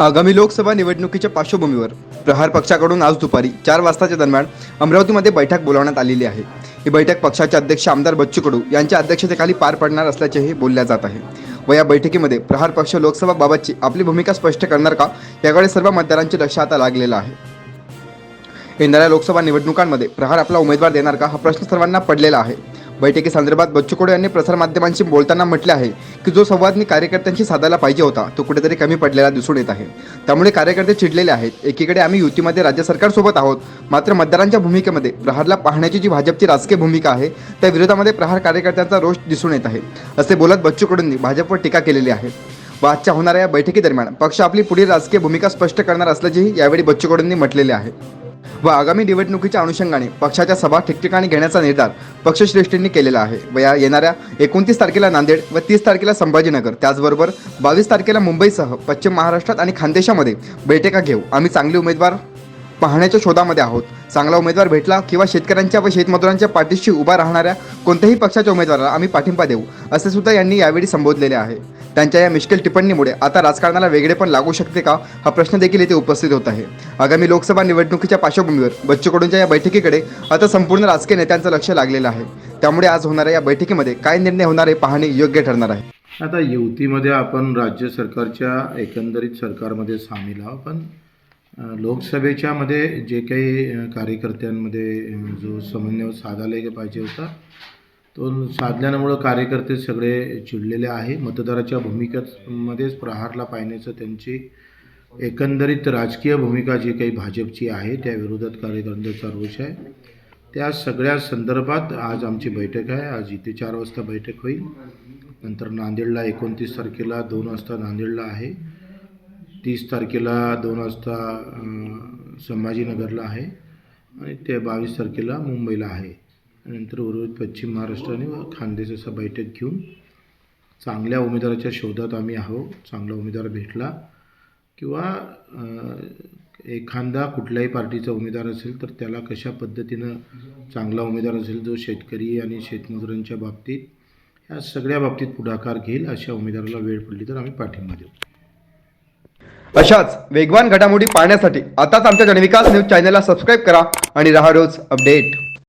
आगामी लोकसभा निवडणुकीच्या पार्श्वभूमीवर प्रहार पक्षाकडून आज दुपारी चार वाजताच्या दरम्यान अमरावतीमध्ये बैठक बोलावण्यात आलेली आहे. ही बैठक पक्षाचे अध्यक्ष आमदार बच्चू कडू यांच्या अध्यक्षतेखाली पार पडणार असल्याचेही बोलल्या जात आहे. व या बैठकीमध्ये प्रहार पक्ष लोकसभा बाबतची आपली भूमिका स्पष्ट करणार का याकडे सर्व मतदारांचे लक्ष आता लागलेलं आहे. येणाऱ्या लोकसभा निवडणुकांमध्ये प्रहार आपला उमेदवार देणार का हा प्रश्न सर्वांना पडलेला आहे. बैठकीसंदर्भात बच्चू कडू यांनी प्रसारमाध्यमांशी बोलताना म्हटले आहे की जो संवाद मी कार्यकर्त्यांशी साधायला पाहिजे होता तो कुठेतरी कमी पडलेला दिसून येत आहे. त्यामुळे कार्यकर्ते चिडलेले आहेत. एकीकडे आम्ही युतीमध्ये राज्य सरकारसोबत आहोत. मात्र मतदारांच्या भूमिकेमध्ये प्रहारला पाहण्याची जी भाजपची राजकीय भूमिका आहे त्या विरोधामध्ये प्रहार कार्यकर्त्यांचा रोष दिसून येत आहे. असे बोलत बच्चू कडूंनी भाजपवर टीका केलेली आहे. व आजच्या होणाऱ्या या बैठकीदरम्यान पक्ष आपली पुढील राजकीय भूमिका स्पष्ट करणार असल्याचेही यावेळी बच्चू कडूंनी म्हटलेले आहे. व आगामी निवडणुकीच्या अनुषंगाने पक्षाच्या सभा ठिकठिकाणी घेण्याचा निर्धार पक्षश्रेष्ठींनी केलेला आहे. व या येणाऱ्या एकोणतीस तारखेला नांदेड व तीस तारखेला संभाजीनगर त्याचबरोबर बावीस तारखेला मुंबईसह पश्चिम महाराष्ट्रात आणि खानदेशामध्ये बैठका घेऊ. आम्ही चांगले उमेदवार पाहण्याच्या शोधामध्ये आहोत. चांगला उमेदवार भेटला किंवा शेतकऱ्यांच्या व शेतमजुरांच्या पाठीशी उभा राहणाऱ्या कोणत्याही पक्षाच्या उमेदवाराला आम्ही पाठिंबा देऊ असे सुद्धा यांनी यावेळी संबोधलेले आहे. त्यांच्या या मिश्किल टिप्पणीमुळे आता राजकारणाला वेगळे पण लागू शकते का? हा प्रश्न देखील इथे उपस्थित होत आहे. आगामी लोकसभा निवडणुकीच्या पार्श्वभूमीवर बच्चू कडूंच्या या बैठकीकडे आता संपूर्ण राजकीय नेत्यांचं लक्ष लागलेलं आहे. त्यामुळे आज होणाऱ्या या बैठकीमध्ये काय निर्णय होणार आहे पाहणे योग्य ठरणार आहे. आता युतीमध्ये आपण राज्य सरकारच्या एकंदरीत सरकारमध्ये सामील आहोत पण लोकसभेच्या मध्ये जे काही कार्यकर्त्यांमध्ये जो समन्वय साधायला पाहिजे होता तो साधल्यामुळं कार्यकर्ते सगळे चिडलेले आहे. मतदाराच्या भूमिकेमध्येच प्रहारला पाहण्याचं त्यांची एकंदरीत राजकीय भूमिका जी काही भाजपची आहे त्या विरोधात कार्यकर्त्यांचा रोष आहे. त्या सगळ्या संदर्भात आज आमची बैठक आहे. आज इथे चार वाजता बैठक होईल. नंतर नांदेडला एकोणतीस तारखेला दोन वाजता नांदेडला आहे. तीस तारखेला दोन वाजता संभाजीनगरला आहे. आणि ते बावीस तारखेला मुंबईला आहे. नंतर उर्वरित पश्चिम महाराष्ट्र आणि खानदेश असं बैठक घेऊन चांगल्या उमेदवाराच्या शोधात आम्ही आहो चांगला उमेदवार भेटला किंवा एखादा कुठल्याही पार्टीचा उमेदवार असेल तर त्याला कशा पद्धतीनं चांगला उमेदवार असेल जो शेतकरी आणि शेतमजुरांच्या बाबतीत ह्या सगळ्या बाबतीत पुढाकार घेईल अशा उमेदवाराला वेळ पडली तर आम्ही पाठिंबा देऊ. अशाच वेगवान घडामोडी पाहण्यासाठी आताच आमच्या जनविकास न्यूज चॅनलला सबस्क्राईब करा आणि राहा रोज अपडेट.